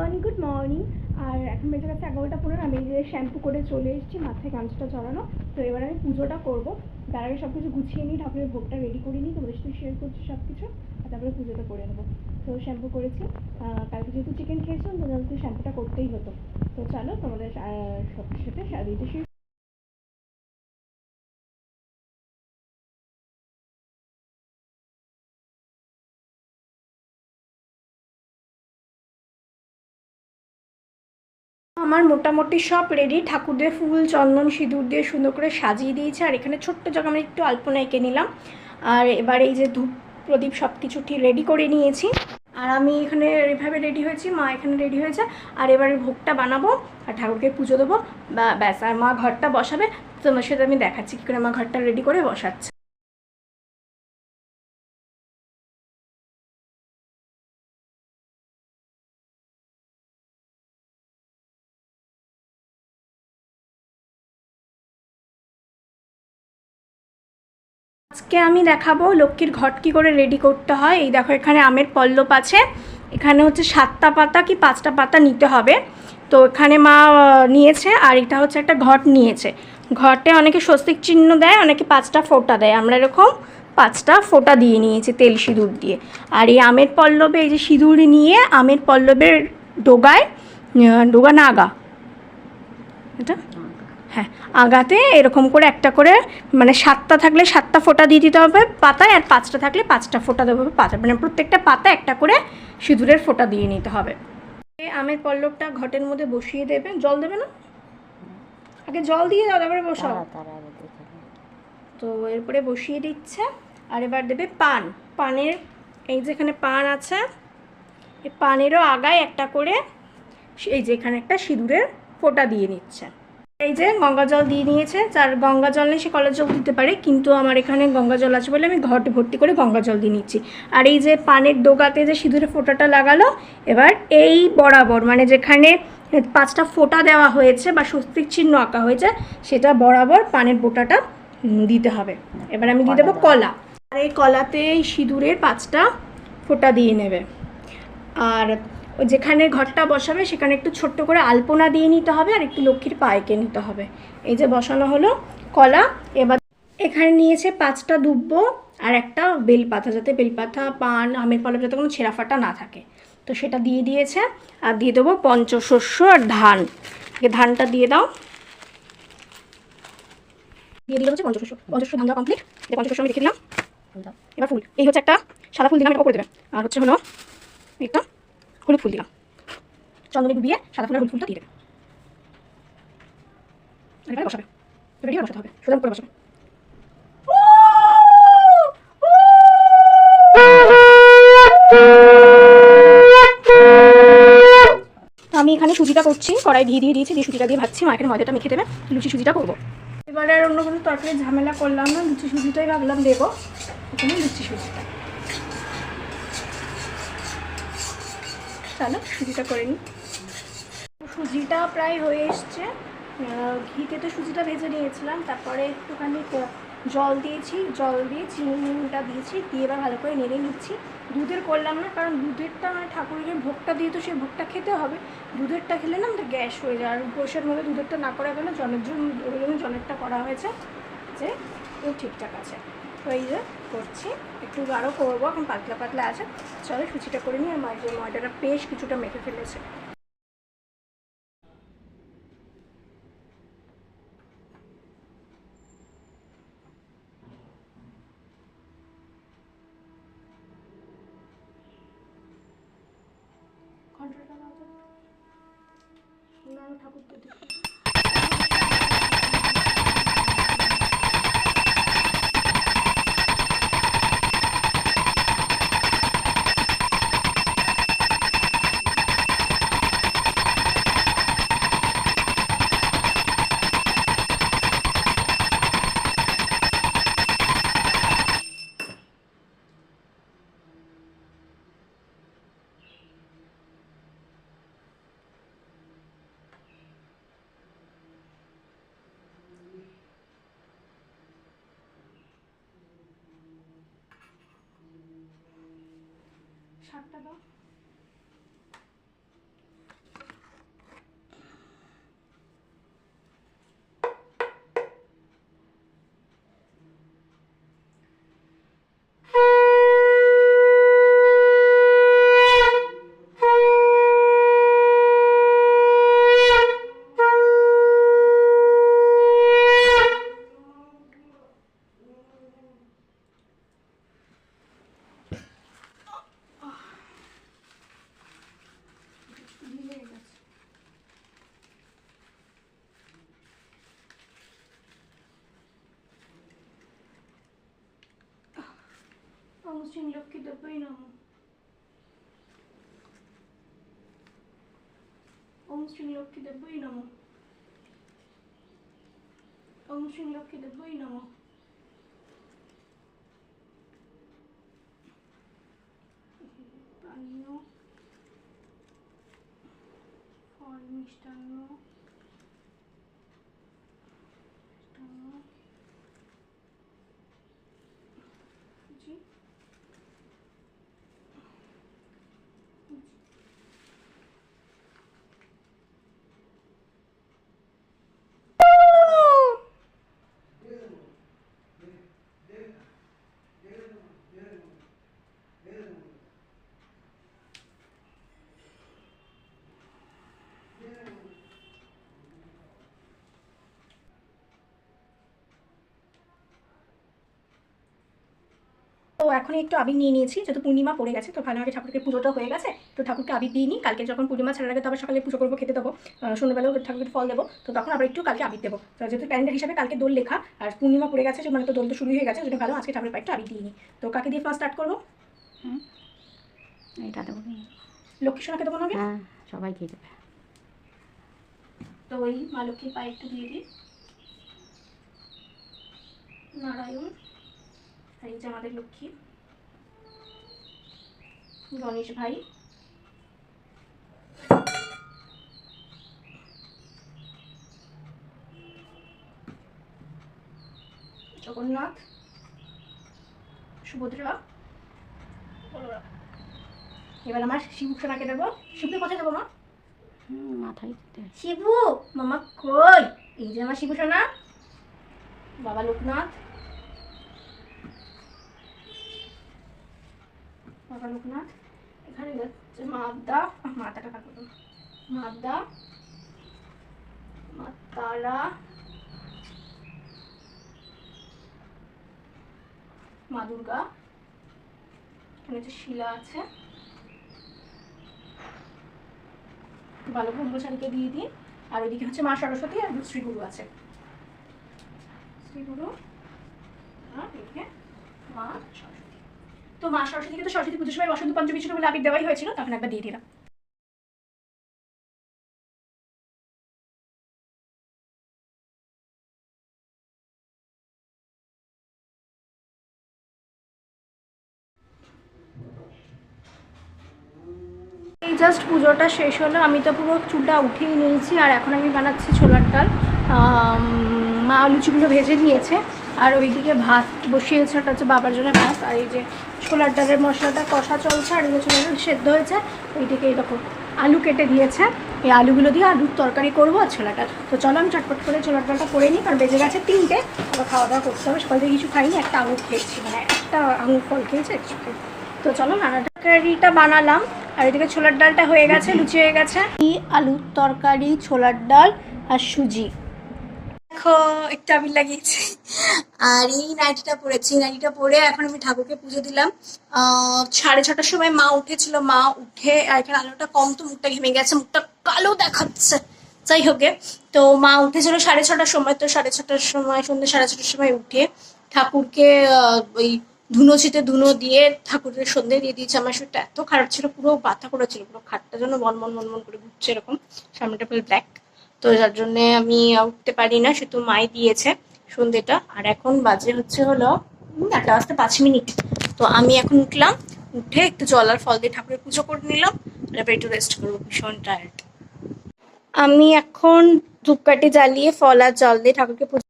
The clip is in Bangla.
মর্নিং গুড মর্নিং আর এখন বেজে গেছে এগারোটা পনেরো, আমি যে শ্যাম্পু করে চলে এসেছি, মাথায় গামছাটা চড়ানো তো এবার আমি পুজোটা করব। তার আগে সব কিছু গুছিয়ে নিই, ঠাকুরের ভোগটা রেডি করে নিই, তোমাদের সাথে শেয়ার করছি সব কিছু আর তারপরে পুজোটা করে নেব। তো শ্যাম্পু করেছি। কালকে যেহেতু চিকেন খেয়েছিলাম, তো শ্যাম্পুটা করতেই হতো। তো চলো তোমাদের সব সাথে সারিয়ে আমার মোটামুটি সব রেডি ঠাকুরদের ফুল, চন্দন, সিঁদুর দিয়ে সুন্দর করে সাজিয়ে দিয়েছে। আর এখানে ছোট্ট জায়গা আমি একটু আলপনা এঁকে নিলাম। আর এবার এই যে ধূপ, প্রদীপ সব কিছু রেডি করে নিয়েছি। আর আমি এখানে এভাবে রেডি হয়েছি, মা এখানে রেডি হয়েছে। আর এবারে ভোগটা বানাবো, আর ঠাকুরকে পুজো দেবো। বা ব্যাস, আর মা ঘরটা বসাবে। তোমার সাথে আমি দেখাচ্ছি কী করে মা ঘরটা রেডি করে বসাচ্ছে। আজকে আমি দেখাবো লক্ষ্মীর ঘট কী করে রেডি করতে হয়। এই দেখো, এখানে আমের পল্লব আছে। এখানে হচ্ছে সাতটা পাতা কি পাঁচটা পাতা নিতে হবে। তো এখানে মা নিয়েছে আর এটা হচ্ছে একটা ঘট নিয়েছে। ঘটে অনেকে স্বস্তিক চিহ্ন দেয়, অনেকে পাঁচটা ফোঁটা দেয়। আমরা এরকম পাঁচটা ফোঁটা দিয়ে নিয়েছি তেল সিঁদুর দিয়ে। আর এই আমের পল্লবে এই যে সিঁদুর নিয়ে আমের পল্লবের ডোগায় ডোগা না আগা এটা? হ্যাঁ আগাতে এরকম করে একটা করে মানে সাতটা থাকলে সাতটা ফোঁটা দিয়ে দিতে হবে পাতায় আর পাঁচটা থাকলে পাঁচটা ফোঁটা দেবো পাতা মানে প্রত্যেকটা পাতা একটা করে সিঁদুরের ফোঁটা দিয়ে নিতে হবে। আমের পল্লবটা ঘটের মধ্যে বসিয়ে দেবে। জল দেবে না? আগে জল দিয়ে দাও তারপরে বসাও। তো এরপরে বসিয়ে দিচ্ছে আর এবার দেবে পান। পানের এই যেখানে পান আছে এই পানেরও আগায় একটা করে এই যে এখানে একটা সিঁদুরের ফোঁটা দিয়ে নিচ্ছে। এই যে গঙ্গা জল দিয়ে নিয়েছে, যার গঙ্গা জল নেই, সে কলের জল দিতে পারে, কিন্তু আমার এখানে গঙ্গা জল আছে বলে আমি ঘট ভর্তি করে গঙ্গা জল দিয়ে নিচ্ছি। আর এই যে পানের ডোগাতে যে সিঁদুরে ফোঁটাটা লাগালো, এবার এই বরাবর মানে যেখানে পাঁচটা ফোঁটা দেওয়া হয়েছে বা স্বস্তিক চিহ্ন আঁকা হয়েছে, সেটা বরাবর পানের বোটাটা দিতে হবে। এবার আমি দিয়ে দেবো কলা। আর এই কলাতে সিঁদুরের পাঁচটা ফোঁটা দিয়ে নেবে। আর যেখানে ঘরটা বসাবে, সেখানে একটু ছোট্ট করে আলপনা দিয়ে নিতে হবে আর একটু লক্ষ্মীর পায়েকে নিতে হবে। এই যে বসানো হলো কলা, এবার এখানে নিয়েছে পাঁচটা দুব্ব আর একটা বেলপাতা, যাতে বেলপাতা, পান, আমের পলব যাতে কোনো ছেঁড়া ফাটা না থাকে। তো সেটা দিয়ে দিয়েছে আর দিয়ে দেবো পঞ্চশস্য আর ধান। ধানটা দিয়ে দাও। দিয়ে দিলাম হচ্ছে পঞ্চশস্য। পঞ্চশস্য ধান দেওয়া কমপ্লিট পঞ্চশস্য আমি দিলাম। এবার ফুল। এই হচ্ছে একটা সাদা ফুল দিলাম এটা করে দেবে। আর হচ্ছে হলো একটা হলুদ ফুল দিলাম। চন্দনে ডুবিয়ে সাদা ফুলের হলুদ ফুলটা দিয়ে দেবে আমি এখানে সুজিটা করছি। কড়াই ঘি দিয়ে দিয়েছি, দিয়ে সুজিটা দিয়ে ভাবছি মা এখানে ময়দাটা মেখে দেবে। লুচি সুজিটা করব। এবারে আর অন্য কোনো তরকারি ঝামেলা করলাম না। লুচি সুজিটাই ভাবলাম দেবো। এখানে লুচি সুজিটা। চলো, সুজিটা করে নিই সুজিটা প্রায় হয়ে এসছে। ঘিতে তো সুজিটা ভেজে নিয়েছিলাম, তারপরে একটুখানি জল দিয়েছি, জল দিয়ে চিনিটা দিয়েছি, দিয়ে এবার ভালো করে নেড়ে নিচ্ছি। দুধের করলাম না, কারণ দুধেরটা মানে ঠাকুরের ভোগটা দিয়ে তো সেই ভোগটা খেতে হবে। দুধেরটা খেলে না গ্যাস হয়ে যায়, আর উপোসের মধ্যে দুধেরটা না করা গেলে জলের জন্য জলেরটা করা হয়েছে। যে ঠিকঠাক আছে। তো এই যে করছি। একটু আরও করব এখন পাতলা পাতলা আছে। চলো সুচিটা করে নিই আর মাঝে ময়দাটা বেশ কিছুটা মেখে ফেলেছে। ঠাকুর শাকটা দাও। শ্রী লক্ষ্মী দেব্যই নমঃ ওম শ্রী লক্ষ্মী দেব্যই নমঃ ওম শ্রী লক্ষ্মী দেব্যই নমঃ পানীয় ফল মিষ্টান্ন মিষ্টান্ন এখন একটু আবির নিয়ে নিয়েছি। যেহেতু পূর্ণিমা পড়ে গেছে তো ভালোভাবে ঠাকুরকে পুজোটা হয়ে গেছে। তো ঠাকুরকে আবির দিয়ে নিই কালকে যখন পূর্ণিমা ছাড়ার আগে তো আবার সকালে পুজো করব খেতে দেবো। সন্ধ্যাবেলাও ঠাকুরকে ফল দেবো। তো তখন আবার একটু কালকে আবির দেবো। তো যেহেতু ক্যালেন্ডার হিসাবে কালকে দোল লেখা আর পূর্ণিমা পড়ে গেছে মানে তো দোল তো শুরু হয়ে গেছে যেটা ভালো আজকে ঠাকুরের একটু আবির দিয়ে নিই তো কাকে দিয়ে ফার্স্ট স্টার্ট করব? এটা দেবো। লক্ষ্মী সোনাকে দেবো না? হ্যাঁ সবাই খেয়ে দেবে। তো ওই মা লক্ষ্মীর পায়ে একটু দিয়ে দিই। নারায়ণ। আর এই যে আমাদের লক্ষ্মী। গণেশ ভাই। জগন্নাথ। সুভদ্রা। এবার আমার শিব সোনাকে দেবো। শিবকে কোথায় দেবো মা? হুম, মাথায় শিবু মামা কই? এই যে আমার শিবু সোনা। বাবা লোকনাথ। বাবা লোকনাথ এখানে যাচ্ছে মাদা মাদাটা কাটবো না। মাদা মা তারা মা দুর্গা। এখানে হচ্ছে শিলা আছে। বালক ব্রহ্মচারীকে দিয়ে দিই। আর ওইদিকে হচ্ছে মা সরস্বতী আর শ্রীগুরু আছে। শ্রীগুরু মা সরস্বতী। তো মা সরস্বতীকে তো সরস্বতী পুজোর সময় বসন্ত পঞ্চমী ছিল বলে আবির দেওয়াই হয়েছিল, তখন একবার দিয়ে দিলাম। জাস্ট পুজোটা শেষ হলো, আমি তো পুরো চুলটা উঠিয়ে নিয়েছি, আর এখন আমি বানাচ্ছি ছোলার ডাল। মা লুচিগুলো ভেজে নিয়েছে আর ওইদিকে ভাত বসিয়েছে ওটা হচ্ছে বাবার জন্য ভাত আর এই যে ছোলার ডালের মশলাটা কষা চলছে আর এই যে ছোলার ডাল সেদ্ধ হয়েছে ওইদিকে এরকম আলু কেটে দিয়েছে। এই আলুগুলো দিয়ে আলুর তরকারি করব আর ডাল তো চলো আমি চটপট করে ছোলার ডালটা করে নিই কারণ বেজে গেছে তিনটে আবার খাওয়া দাওয়া করতে হবে। সকাল থেকে কিছু খাইনি একটা আঙুর খেয়েছি মানে একটা আঙুর ফল খেয়েছে কিছু খাই তো চলো নানা তরকারিটা বানালাম আর এদিকে ছোলার ডালটা হয়ে গেছে লুচি। হয়ে গেছে। এই আলুর তরকারি ছোলার ডাল আর সুজি। দেখো, একটু আবির লাগিয়েছি। আর এই নাইটিটা পরেছি। নাইটিটা পরে এখন আমি ঠাকুরকে পুজো দিলাম। সাড়ে ছটার সময় মা উঠেছিল। মা উঠে, আর এখানে আলোটা কম তো, মুখটা ঘেমে গেছে, মুখটা কালো দেখাচ্ছে। যাই হোক তো মা উঠেছিল সাড়ে ছটার সময়। তো সাড়ে ছটার সময়, সন্ধ্যে সাড়ে ছটার সময় উঠে ঠাকুরকে ওই ধুনো ছিটে ধুনো দিয়ে ঠাকুরের সন্ধে দিয়ে দিয়েছে। আমার শরীরটা এত খারাপ ছিল, পুরো বাতা করেছিল পুরো খাটটা যেন বনমন বনমন করে ঘুরছে এরকম। সামনেটা পুরো ব্ল্যাক তো যার জন্যে আমি উঠতে পারি না সে তো মাই দিয়েছে সন্ধেটা। আর এখন বাজে হচ্ছে হলো একটা বাজতে পাঁচ মিনিট। তো আমি এখন উঠলাম, উঠে একটু জল আর ফল দিয়ে ঠাকুরের পুজো করে নিলাম এবার একটু রেস্ট করব ভীষণ টায়ার্ড আমি এখন ধূপকাঠি জ্বালিয়ে ফল আর জল দিয়ে ঠাকুরকে পুজো